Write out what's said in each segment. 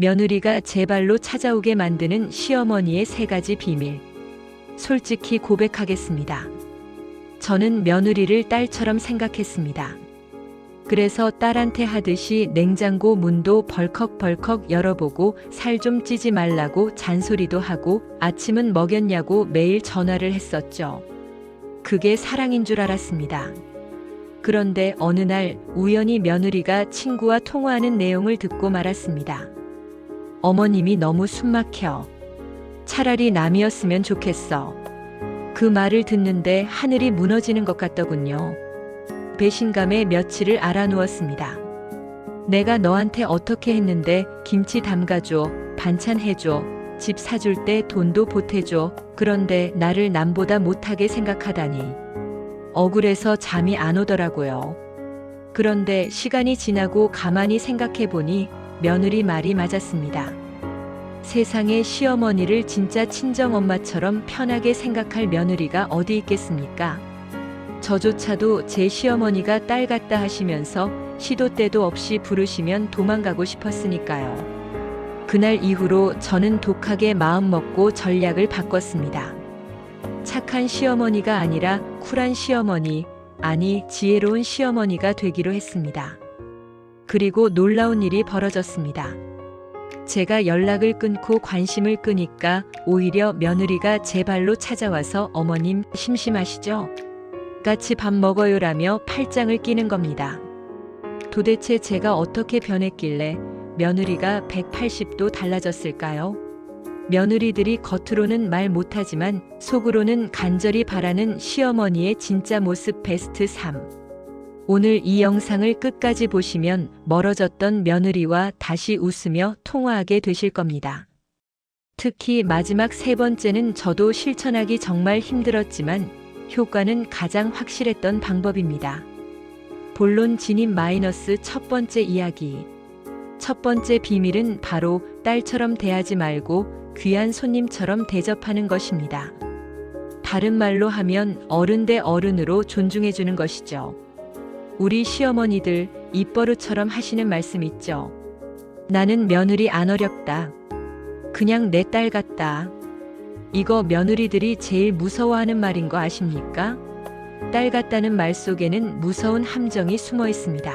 며느리가 제 발로 찾아오게 만드는 시어머니의 세 가지 비밀. 솔직히 고백하겠습니다. 저는 며느리를 딸처럼 생각했습니다. 그래서 딸한테 하듯이 냉장고 문도 벌컥벌컥 열어보고 살 좀 찌지 말라고 잔소리도 하고 아침은 먹였냐고 매일 전화를 했었죠. 그게 사랑인 줄 알았습니다. 그런데 어느 날 우연히 며느리가 친구와 통화하는 내용을 듣고 말았습니다. 어머님이 너무 숨막혀. 차라리 남이었으면 좋겠어. 그 말을 듣는데 하늘이 무너지는 것 같더군요. 배신감에 며칠을 알아누웠습니다. 내가 너한테 어떻게 했는데 김치 담가줘, 반찬 해줘, 집 사줄 때 돈도 보태줘. 그런데 나를 남보다 못하게 생각하다니. 억울해서 잠이 안 오더라고요. 그런데 시간이 지나고 가만히 생각해 보니 며느리 말이 맞았습니다. 세상에 시어머니를 진짜 친정엄마처럼 편하게 생각할 며느리가 어디 있겠습니까? 저조차도 제 시어머니가 딸 같다 하시면서 시도 때도 없이 부르시면 도망가고 싶었으니까요. 그날 이후로 저는 독하게 마음 먹고 전략을 바꿨습니다. 착한 시어머니가 아니라 쿨한 시어머니, 아니 지혜로운 시어머니가 되기로 했습니다. 그리고 놀라운 일이 벌어졌습니다. 제가 연락을 끊고 관심을 끄니까 오히려 며느리가 제 발로 찾아와서 어머님 심심하시죠? 같이 밥 먹어요라며 팔짱을 끼는 겁니다. 도대체 제가 어떻게 변했길래 며느리가 180도 달라졌을까요? 며느리들이 겉으로는 말 못하지만 속으로는 간절히 바라는 시어머니의 진짜 모습 베스트 3. 오늘 이 영상을 끝까지 보시면 멀어졌던 며느리와 다시 웃으며 통화하게 되실 겁니다. 특히 마지막 세 번째는 저도 실천하기 정말 힘들었지만 효과는 가장 확실했던 방법입니다. 본론 진입 마이너스 첫 번째 이야기. 첫 번째 비밀은 바로 딸처럼 대하지 말고 귀한 손님처럼 대접하는 것입니다. 다른 말로 하면 어른 대 어른으로 존중해주는 것이죠. 우리 시어머니들 입버릇처럼 하시는 말씀 있죠. 나는 며느리 안 어렵다. 그냥 내 딸 같다. 이거 며느리들이 제일 무서워하는 말인 거 아십니까? 딸 같다는 말 속에는 무서운 함정이 숨어 있습니다.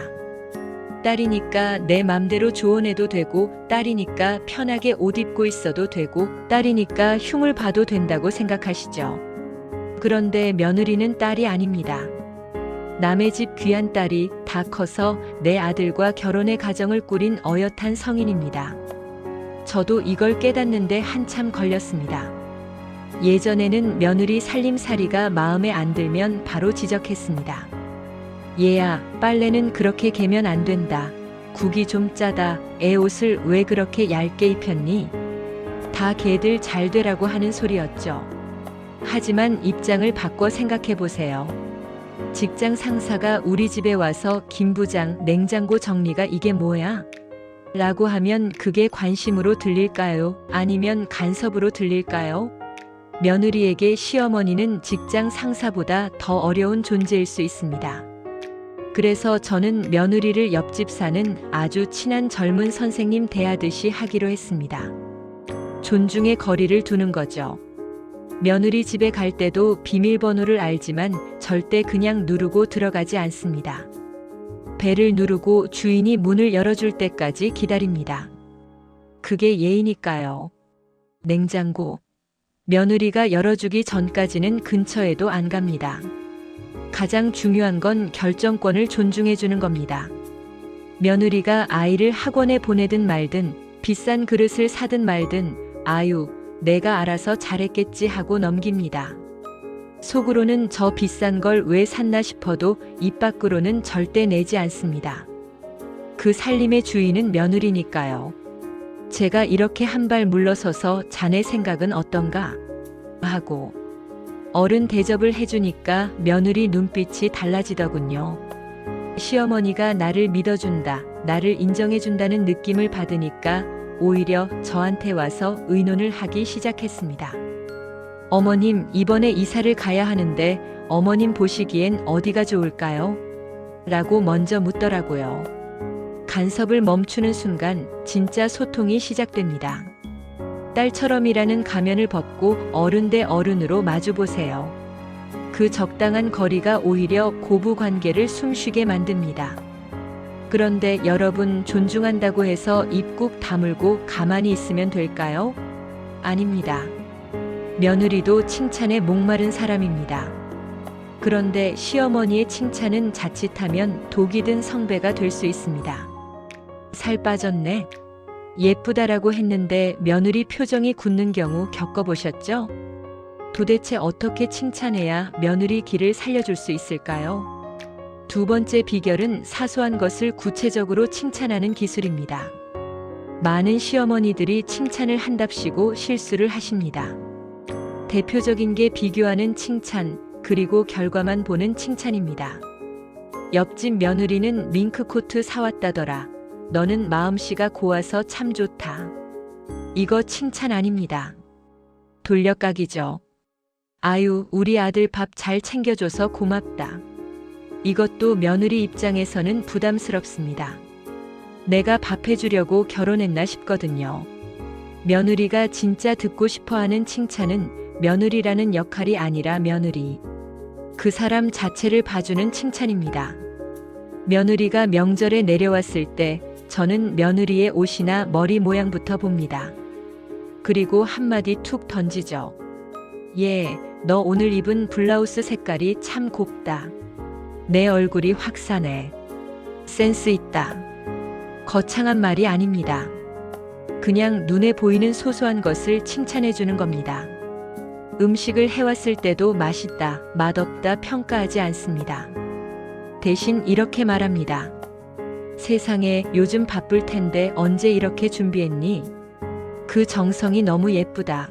딸이니까 내 맘대로 조언해도 되고, 딸이니까 편하게 옷 입고 있어도 되고, 딸이니까 흉을 봐도 된다고 생각하시죠. 그런데 며느리는 딸이 아닙니다. 남의 집 귀한 딸이 다 커서 내 아들과 결혼의 가정을 꾸린 어엿한 성인입니다. 저도 이걸 깨닫는데 한참 걸렸습니다. 예전에는 며느리 살림살이가 마음에 안 들면 바로 지적했습니다. 얘야, 빨래는 그렇게 개면 안 된다. 국이 좀 짜다. 애 옷을 왜 그렇게 얇게 입혔니? 다 걔들 잘 되라고 하는 소리였죠. 하지만 입장을 바꿔 생각해 보세요. 직장 상사가 우리 집에 와서 김 부장 냉장고 정리가 이게 뭐야? 라고 하면 그게 관심으로 들릴까요? 아니면 간섭으로 들릴까요? 며느리에게 시어머니는 직장 상사보다 더 어려운 존재일 수 있습니다. 그래서 저는 며느리를 옆집 사는 아주 친한 젊은 선생님 대하듯이 하기로 했습니다. 존중의 거리를 두는 거죠. 며느리 집에 갈 때도 비밀번호를 알지만 절대 그냥 누르고 들어가지 않습니다. 배를 누르고 주인이 문을 열어줄 때까지 기다립니다. 그게 예의니까요. 냉장고. 며느리가 열어주기 전까지는 근처에도 안 갑니다. 가장 중요한 건 결정권을 존중해주는 겁니다. 며느리가 아이를 학원에 보내든 말든 비싼 그릇을 사든 말든 아유, 내가 알아서 잘했겠지 하고 넘깁니다. 속으로는 저 비싼 걸 왜 샀나 싶어도 입 밖으로는 절대 내지 않습니다. 그 살림의 주인은 며느리니까요. 제가 이렇게 한 발 물러서서 자네 생각은 어떤가? 하고 어른 대접을 해주니까 며느리 눈빛이 달라지더군요. 시어머니가 나를 믿어준다, 나를 인정해준다는 느낌을 받으니까 오히려 저한테 와서 의논을 하기 시작했습니다. 어머님, 이번에 이사를 가야 하는데 어머님 보시기엔 어디가 좋을까요? 라고 먼저 묻더라고요. 간섭을 멈추는 순간 진짜 소통이 시작됩니다. 딸처럼이라는 가면을 벗고 어른 대 어른으로 마주보세요. 그 적당한 거리가 오히려 고부 관계를 숨쉬게 만듭니다. 그런데 여러분 존중한다고 해서 입꾹 다물고 가만히 있으면 될까요? 아닙니다. 며느리도 칭찬에 목마른 사람입니다. 그런데 시어머니의 칭찬은 자칫하면 독이 든 성배가 될 수 있습니다. 살 빠졌네. 예쁘다라고 했는데 며느리 표정이 굳는 경우 겪어보셨죠? 도대체 어떻게 칭찬해야 며느리 길을 살려줄 수 있을까요? 두 번째 비결은 사소한 것을 구체적으로 칭찬하는 기술입니다. 많은 시어머니들이 칭찬을 한답시고 실수를 하십니다. 대표적인 게 비교하는 칭찬, 그리고 결과만 보는 칭찬입니다. 옆집 며느리는 밍크코트 사왔다더라. 너는 마음씨가 고와서 참 좋다. 이거 칭찬 아닙니다. 돌려까기죠. 아유, 우리 아들 밥 잘 챙겨줘서 고맙다. 이것도 며느리 입장에서는 부담스럽습니다. 내가 밥 해주려고 결혼했나 싶거든요. 며느리가 진짜 듣고 싶어 하는 칭찬은 며느리라는 역할이 아니라 며느리. 그 사람 자체를 봐주는 칭찬입니다. 며느리가 명절에 내려왔을 때 저는 며느리의 옷이나 머리 모양부터 봅니다. 그리고 한마디 툭 던지죠. 예, 너 오늘 입은 블라우스 색깔이 참 곱다. 내 얼굴이 확산해. 센스 있다. 거창한 말이 아닙니다. 그냥 눈에 보이는 소소한 것을 칭찬해 주는 겁니다. 음식을 해왔을 때도 맛있다, 맛없다 평가하지 않습니다. 대신 이렇게 말합니다. 세상에 요즘 바쁠 텐데 언제 이렇게 준비했니? 그 정성이 너무 예쁘다.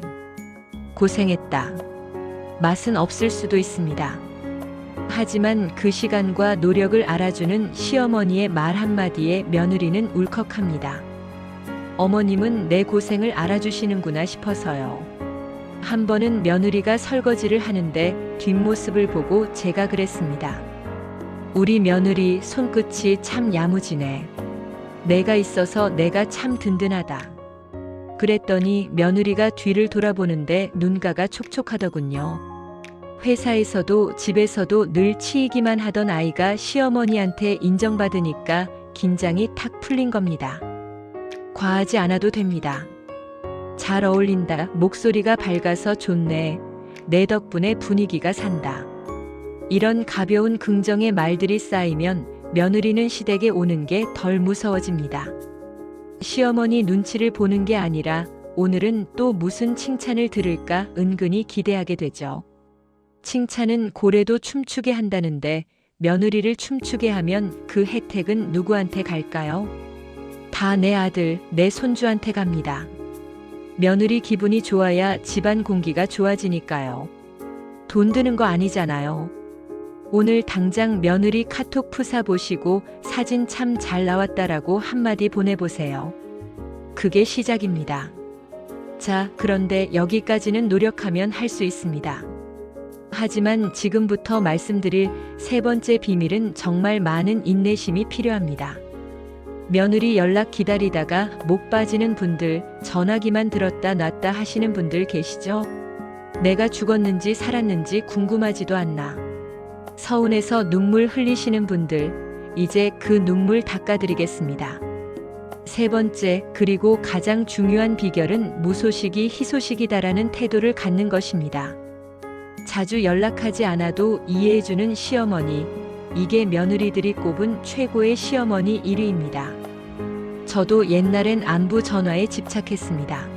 고생했다. 맛은 없을 수도 있습니다. 하지만 그 시간과 노력을 알아주는 시어머니의 말 한마디에 며느리는 울컥합니다. 어머님은 내 고생을 알아주시는구나 싶어서요. 한 번은 며느리가 설거지를 하는데 뒷모습을 보고 제가 그랬습니다. 우리 며느리 손끝이 참 야무지네. 내가 있어서 내가 참 든든하다. 그랬더니 며느리가 뒤를 돌아보는데 눈가가 촉촉하더군요. 회사에서도 집에서도 늘 치이기만 하던 아이가 시어머니한테 인정받으니까 긴장이 탁 풀린 겁니다. 과하지 않아도 됩니다. 잘 어울린다. 목소리가 밝아서 좋네. 내 덕분에 분위기가 산다. 이런 가벼운 긍정의 말들이 쌓이면 며느리는 시댁에 오는 게 덜 무서워집니다. 시어머니 눈치를 보는 게 아니라 오늘은 또 무슨 칭찬을 들을까 은근히 기대하게 되죠. 칭찬은 고래도 춤추게 한다는데 며느리를 춤추게 하면 그 혜택은 누구한테 갈까요? 다 내 아들, 내 손주한테 갑니다. 며느리 기분이 좋아야 집안 공기가 좋아지니까요. 돈 드는 거 아니잖아요. 오늘 당장 며느리 카톡 푸사 보시고 사진 참 잘 나왔다라고 한마디 보내보세요. 그게 시작입니다. 자, 그런데 여기까지는 노력하면 할 수 있습니다. 하지만 지금부터 말씀드릴 세 번째 비밀은 정말 많은 인내심이 필요합니다. 며느리 연락 기다리다가 목 빠지는 분들, 전화기만 들었다 놨다 하시는 분들 계시죠? 내가 죽었는지 살았는지 궁금하지도 않나. 서운해서 눈물 흘리시는 분들, 이제 그 눈물 닦아드리겠습니다. 세 번째, 그리고 가장 중요한 비결은 무소식이 희소식이다라는 태도를 갖는 것입니다. 자주 연락하지 않아도 이해해주는 시어머니, 이게 며느리들이 꼽은 최고의 시어머니 1위입니다. 저도 옛날엔 안부 전화에 집착했습니다.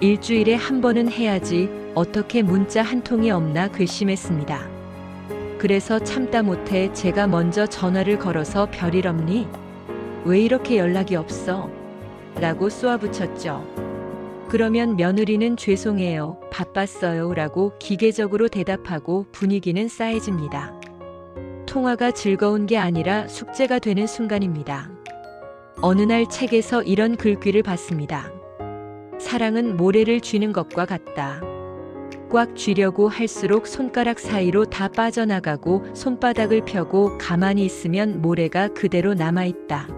일주일에 한 번은 해야지 어떻게 문자 한 통이 없나 괘씸했습니다. 그래서 참다 못해 제가 먼저 전화를 걸어서 별일 없니? 왜 이렇게 연락이 없어? 라고 쏘아붙였죠. 그러면 며느리는 죄송해요, 바빴어요 라고 기계적으로 대답하고 분위기는 싸해집니다. 통화가 즐거운 게 아니라 숙제가 되는 순간입니다. 어느 날 책에서 이런 글귀를 봤습니다. 사랑은 모래를 쥐는 것과 같다. 꽉 쥐려고 할수록 손가락 사이로 다 빠져나가고 손바닥을 펴고 가만히 있으면 모래가 그대로 남아있다.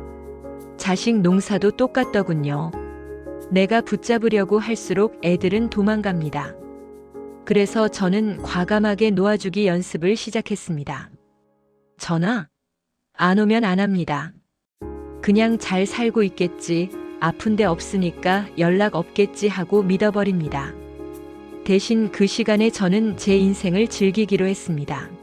자식 농사도 똑같더군요. 내가 붙잡으려고 할수록 애들은 도망갑니다. 그래서 저는 과감하게 놓아주기 연습을 시작했습니다. 전화? 안 오면 안 합니다. 그냥 잘 살고 있겠지, 아픈데 없으니까 연락 없겠지 하고 믿어버립니다. 대신 그 시간에 저는 제 인생을 즐기기로 했습니다.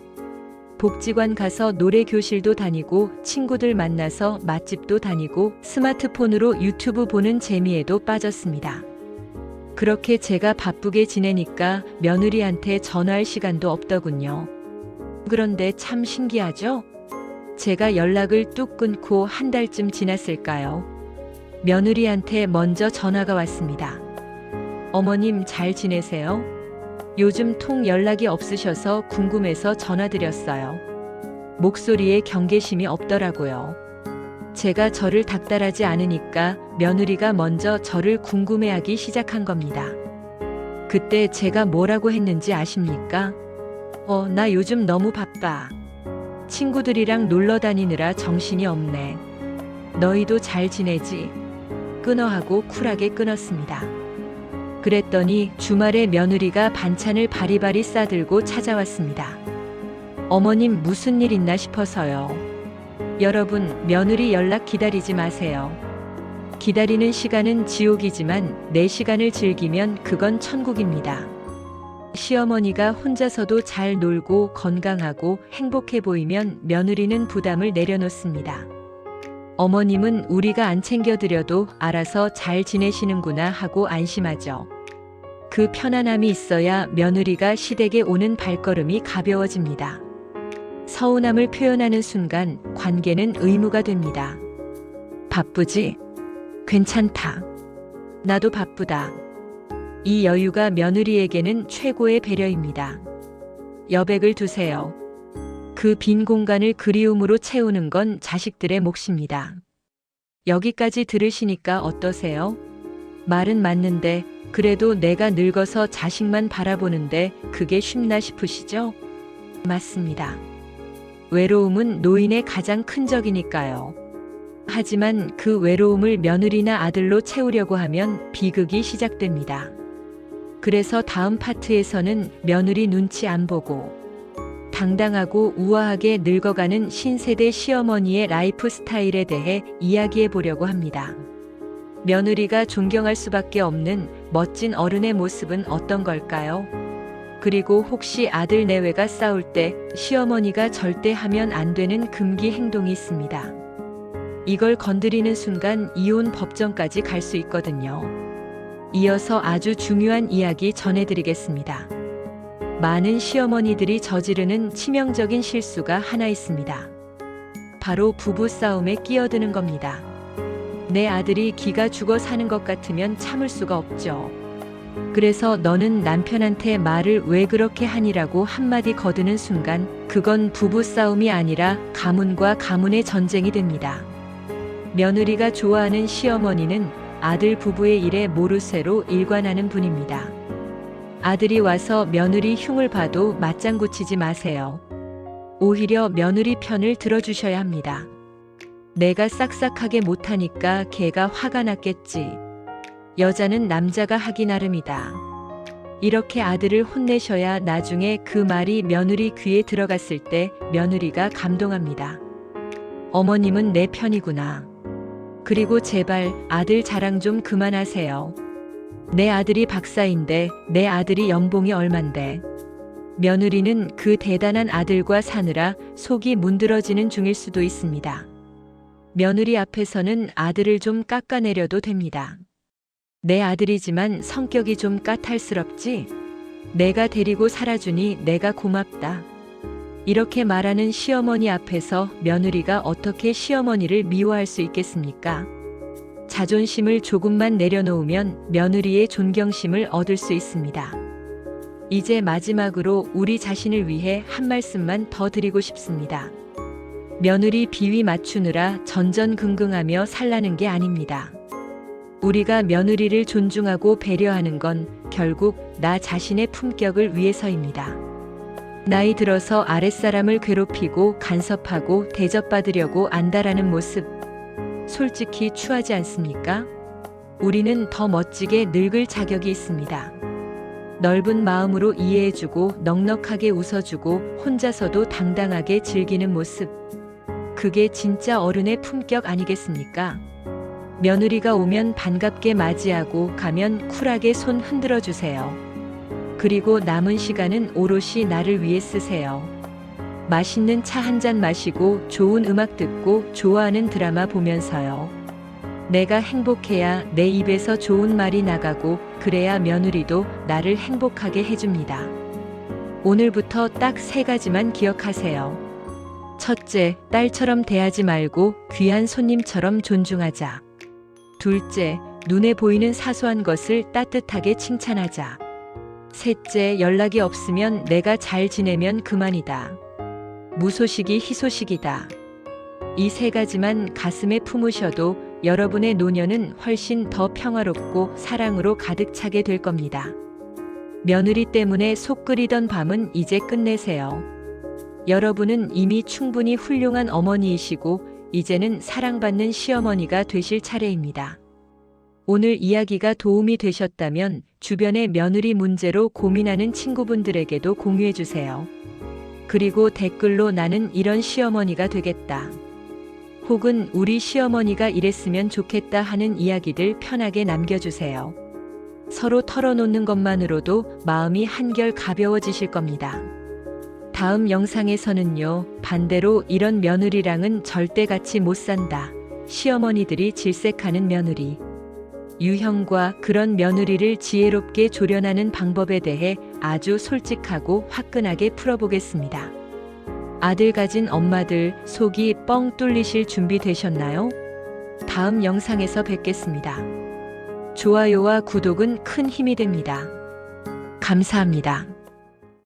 복지관 가서 노래 교실도 다니고 친구들 만나서 맛집도 다니고 스마트폰으로 유튜브 보는 재미에도 빠졌습니다. 그렇게 제가 바쁘게 지내니까 며느리한테 전화할 시간도 없더군요. 그런데 참 신기하죠? 제가 연락을 뚝 끊고 한 달쯤 지났을까요? 며느리한테 먼저 전화가 왔습니다. 어머님 잘 지내세요? 요즘 통 연락이 없으셔서 궁금해서 전화드렸어요. 목소리에 경계심이 없더라고요. 제가 저를 닥달하지 않으니까 며느리가 먼저 저를 궁금해하기 시작한 겁니다. 그때 제가 뭐라고 했는지 아십니까? 어, 나 요즘 너무 바빠. 친구들이랑 놀러 다니느라 정신이 없네. 너희도 잘 지내지? 끊어 하고 쿨하게 끊었습니다. 그랬더니 주말에 며느리가 반찬을 바리바리 싸들고 찾아왔습니다. 어머님 무슨 일 있나 싶어서요. 여러분, 며느리 연락 기다리지 마세요. 기다리는 시간은 지옥이지만 내 시간을 즐기면 그건 천국입니다. 시어머니가 혼자서도 잘 놀고 건강하고 행복해 보이면 며느리는 부담을 내려놓습니다. 어머님은 우리가 안 챙겨드려도 알아서 잘 지내시는구나 하고 안심하죠. 그 편안함이 있어야 며느리가 시댁에 오는 발걸음이 가벼워집니다. 서운함을 표현하는 순간 관계는 의무가 됩니다. 바쁘지? 괜찮다. 나도 바쁘다. 이 여유가 며느리에게는 최고의 배려입니다. 여백을 두세요. 그 빈 공간을 그리움으로 채우는 건 자식들의 몫입니다. 여기까지 들으시니까 어떠세요? 말은 맞는데 그래도 내가 늙어서 자식만 바라보는데 그게 쉽나 싶으시죠? 맞습니다. 외로움은 노인의 가장 큰 적이니까요. 하지만 그 외로움을 며느리나 아들로 채우려고 하면 비극이 시작됩니다. 그래서 다음 파트에서는 며느리 눈치 안 보고 당당하고 우아하게 늙어가는 신세대 시어머니의 라이프 스타일에 대해 이야기해 보려고 합니다. 며느리가 존경할 수밖에 없는 멋진 어른의 모습은 어떤 걸까요? 그리고 혹시 아들 내외가 싸울 때 시어머니가 절대 하면 안 되는 금기 행동이 있습니다. 이걸 건드리는 순간 이혼 법정까지 갈 수 있거든요. 이어서 아주 중요한 이야기 전해드리겠습니다. 많은 시어머니들이 저지르는 치명적인 실수가 하나 있습니다. 바로 부부 싸움에 끼어드는 겁니다. 내 아들이 기가 죽어 사는 것 같으면 참을 수가 없죠. 그래서 너는 남편한테 말을 왜 그렇게 하니라고 한마디 거드는 순간 그건 부부 싸움이 아니라 가문과 가문의 전쟁이 됩니다. 며느리가 좋아하는 시어머니는 아들 부부의 일에 모르쇠로 일관하는 분입니다. 아들이 와서 며느리 흉을 봐도 맞장구 치지 마세요. 오히려 며느리 편을 들어주셔야 합니다. 내가 싹싹하게 못하니까 걔가 화가 났겠지. 여자는 남자가 하기 나름이다. 이렇게 아들을 혼내셔야 나중에 그 말이 며느리 귀에 들어갔을 때 며느리가 감동합니다. 어머님은 내 편이구나. 그리고 제발 아들 자랑 좀 그만하세요. 내 아들이 박사인데 내 아들이 연봉이 얼만데. 며느리는 그 대단한 아들과 사느라 속이 문드러지는 중일 수도 있습니다. 며느리 앞에서는 아들을 좀 깎아내려도 됩니다. 내 아들이지만 성격이 좀 까탈스럽지? 내가 데리고 살아주니 내가 고맙다. 이렇게 말하는 시어머니 앞에서 며느리가 어떻게 시어머니를 미워할 수 있겠습니까? 자존심을 조금만 내려놓으면 며느리의 존경심을 얻을 수 있습니다. 이제 마지막으로 우리 자신을 위해 한 말씀만 더 드리고 싶습니다. 며느리 비위 맞추느라 전전긍긍하며 살라는 게 아닙니다. 우리가 며느리를 존중하고 배려하는 건 결국 나 자신의 품격을 위해서입니다. 나이 들어서 아랫사람을 괴롭히고 간섭하고 대접받으려고 안다라는 모습. 솔직히 추하지 않습니까? 우리는 더 멋지게 늙을 자격이 있습니다. 넓은 마음으로 이해해주고 넉넉하게 웃어주고 혼자서도 당당하게 즐기는 모습. 그게 진짜 어른의 품격 아니겠습니까? 며느리가 오면 반갑게 맞이하고 가면 쿨하게 손 흔들어 주세요. 그리고 남은 시간은 오롯이 나를 위해 쓰세요. 맛있는 차 한 잔 마시고 좋은 음악 듣고 좋아하는 드라마 보면서요. 내가 행복해야 내 입에서 좋은 말이 나가고 그래야 며느리도 나를 행복하게 해줍니다. 오늘부터 딱 세 가지만 기억하세요. 첫째, 딸처럼 대하지 말고 귀한 손님처럼 존중하자. 둘째, 눈에 보이는 사소한 것을 따뜻하게 칭찬하자. 셋째, 연락이 없으면 내가 잘 지내면 그만이다. 무소식이 희소식이다. 이 세 가지만 가슴에 품으셔도 여러분의 노년은 훨씬 더 평화롭고 사랑으로 가득 차게 될 겁니다. 며느리 때문에 속 끓이던 밤은 이제 끝내세요. 여러분은 이미 충분히 훌륭한 어머니이시고 이제는 사랑받는 시어머니가 되실 차례입니다. 오늘 이야기가 도움이 되셨다면 주변의 며느리 문제로 고민하는 친구분들에게도 공유해 주세요. 그리고 댓글로 나는 이런 시어머니가 되겠다. 혹은 우리 시어머니가 이랬으면 좋겠다 하는 이야기들 편하게 남겨주세요. 서로 털어놓는 것만으로도 마음이 한결 가벼워지실 겁니다. 다음 영상에서는요, 반대로 이런 며느리랑은 절대 같이 못 산다. 시어머니들이 질색하는 며느리. 유형과 그런 며느리를 지혜롭게 조련하는 방법에 대해 아주 솔직하고 화끈하게 풀어보겠습니다. 아들 가진 엄마들 속이 뻥 뚫리실 준비 되셨나요? 다음 영상에서 뵙겠습니다. 좋아요와 구독은 큰 힘이 됩니다. 감사합니다.